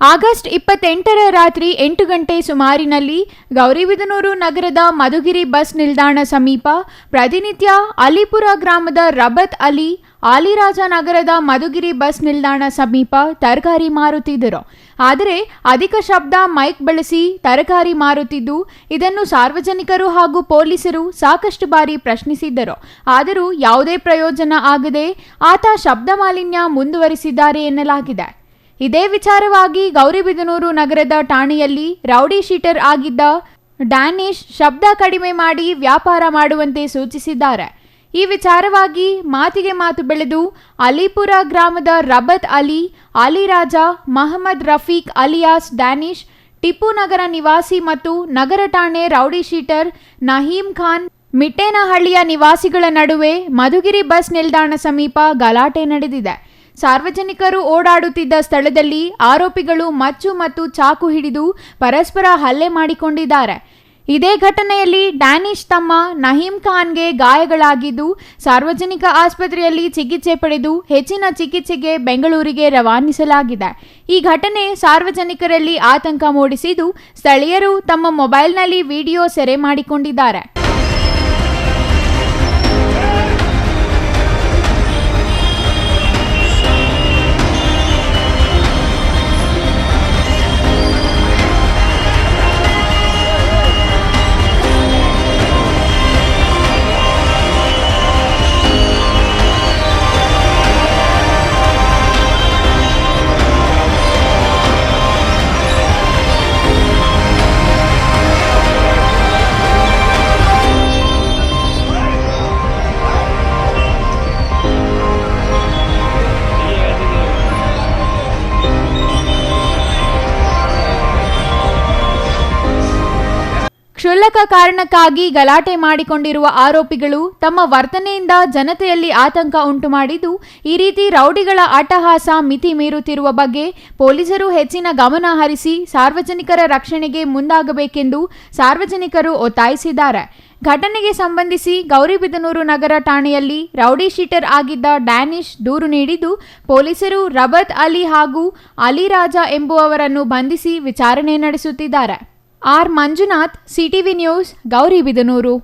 August ಇಪ್ಪತ್ತೆಂಟರ ರಾತ್ರಿ ಎಂಟು ಗಂಟೆ ಸುಮಾರಿನಲ್ಲಿ ಗೌರಿಬಿದನೂರು ನಗರದ ಮಧುಗಿರಿ ಬಸ್ ನಿಲ್ದಾಣ ಸಮೀಪ ಪ್ರತಿನಿತ್ಯ ಅಲಿಪುರ ಗ್ರಾಮದ ರಬತ್ ಅಲಿ ಆಲಿರಾಜ ನಗರದ ಮಧುಗಿರಿ ಬಸ್ ನಿಲ್ದಾಣ ಸಮೀಪ ತರಕಾರಿ ಮಾರುತ್ತಿದ್ದರು. ಆದರೆ ಅಧಿಕ ಶಬ್ದ ಮೈಕ್ ಬಳಸಿ ತರಕಾರಿ ಮಾರುತ್ತಿದ್ದು, ಇದನ್ನು ಸಾರ್ವಜನಿಕರು ಹಾಗೂ ಪೊಲೀಸರು ಸಾಕಷ್ಟು ಬಾರಿ ಪ್ರಶ್ನಿಸಿದ್ದರು. ಆದರೂ ಯಾವುದೇ ಪ್ರಯೋಜನ ಆಗದೆ ಆತ ಶಬ್ದ ಮಾಲಿನ್ಯ ಮುಂದುವರಿಸಿದ್ದಾರೆ ಎನ್ನಲಾಗಿದೆ. ಇದೇ ವಿಚಾರವಾಗಿ ಗೌರಿಬಿದನೂರು ನಗರದ ಠಾಣೆಯಲ್ಲಿ ರೌಡಿ ಶೀಟರ್ ಆಗಿದ್ದ ಡ್ಯಾನಿಶ್ ಶಬ್ದ ಕಡಿಮೆ ಮಾಡಿ ವ್ಯಾಪಾರ ಮಾಡುವಂತೆ ಸೂಚಿಸಿದ್ದಾರೆ. ಈ ವಿಚಾರವಾಗಿ ಮಾತಿಗೆ ಮಾತು ಬೆಳೆದು ಅಲಿಪುರ ಗ್ರಾಮದ ರಬತ್ ಅಲಿ ಅಲಿರಾಜ ಮಹಮ್ಮದ್ ರಫೀಕ್ ಅಲಿಯಾಸ್, ಡ್ಯಾನಿಶ್, ಟಿಪ್ಪು ನಗರ ನಿವಾಸಿ ಮತ್ತು ನಗರ ಠಾಣೆ ರೌಡಿ ಶೀಟರ್ ನಹೀಂ ಖಾನ್ ಮಿಟ್ಟೇನಹಳ್ಳಿಯ ನಿವಾಸಿಗಳ ನಡುವೆ ಮಧುಗಿರಿ ಬಸ್ ನಿಲ್ದಾಣ ಸಮೀಪ ಗಲಾಟೆ ನಡೆದಿದೆ. ಸಾರ್ವಜನಿಕರು ಓಡಾಡುತ್ತಿದ್ದ ಸ್ಥಳದಲ್ಲಿ ಆರೋಪಿಗಳು ಮಚ್ಚು ಮತ್ತು ಚಾಕು ಹಿಡಿದು ಪರಸ್ಪರ ಹಲ್ಲೆ ಮಾಡಿಕೊಂಡಿದ್ದಾರೆ. ಇದೇ ಘಟನೆಯಲ್ಲಿ ಡ್ಯಾನಿಶ್ ತಮ್ಮ ನಹೀಂ ಖಾನ್ಗೆ ಗಾಯಗಳಾಗಿದ್ದು, ಸಾರ್ವಜನಿಕ ಆಸ್ಪತ್ರೆಯಲ್ಲಿ ಚಿಕಿತ್ಸೆ ಪಡೆದು ಹೆಚ್ಚಿನ ಚಿಕಿತ್ಸೆಗೆ ಬೆಂಗಳೂರಿಗೆ ರವಾನಿಸಲಾಗಿದೆ. ಈ ಘಟನೆ ಸಾರ್ವಜನಿಕರಲ್ಲಿ ಆತಂಕ ಮೂಡಿಸಿದ್ದು, ಸ್ಥಳೀಯರು ತಮ್ಮ ಮೊಬೈಲ್ನಲ್ಲಿ ವಿಡಿಯೋ ಸೆರೆ ಮಾಡಿಕೊಂಡಿದ್ದಾರೆ. ಕ್ಷುಲ್ಲಕ ಕಾರಣಕ್ಕಾಗಿ ಗಲಾಟೆ ಮಾಡಿಕೊಂಡಿರುವ ಆರೋಪಿಗಳು ತಮ್ಮ ವರ್ತನೆಯಿಂದ ಜನತೆಯಲ್ಲಿ ಆತಂಕ ಉಂಟುಮಾಡಿದ್ದು, ಈ ರೀತಿ ರೌಡಿಗಳ ಅಟ್ಟಹಾಸ ಮಿತಿ ಮೀರುತ್ತಿರುವ ಬಗ್ಗೆ ಪೊಲೀಸರು ಹೆಚ್ಚಿನ ಗಮನ ಹರಿಸಿ ಸಾರ್ವಜನಿಕರ ರಕ್ಷಣೆಗೆ ಮುಂದಾಗಬೇಕೆಂದು ಸಾರ್ವಜನಿಕರು ಒತ್ತಾಯಿಸಿದ್ದಾರೆ. ಘಟನೆಗೆ ಸಂಬಂಧಿಸಿ ಗೌರಿಬಿದನೂರು ನಗರ ಠಾಣೆಯಲ್ಲಿ ರೌಡಿ ಶೀಟರ್ ಆಗಿದ್ದ ಡ್ಯಾನಿಶ್ ದೂರು ನೀಡಿದ್ದು, ಪೊಲೀಸರು ರಬತ್ ಅಲಿ ಹಾಗೂ ಅಲಿರಾಜ ಎಂಬುವವರನ್ನು ಬಂಧಿಸಿ ವಿಚಾರಣೆ ನಡೆಸುತ್ತಿದ್ದಾರೆ. R Manjunath CTV news Gauribidanur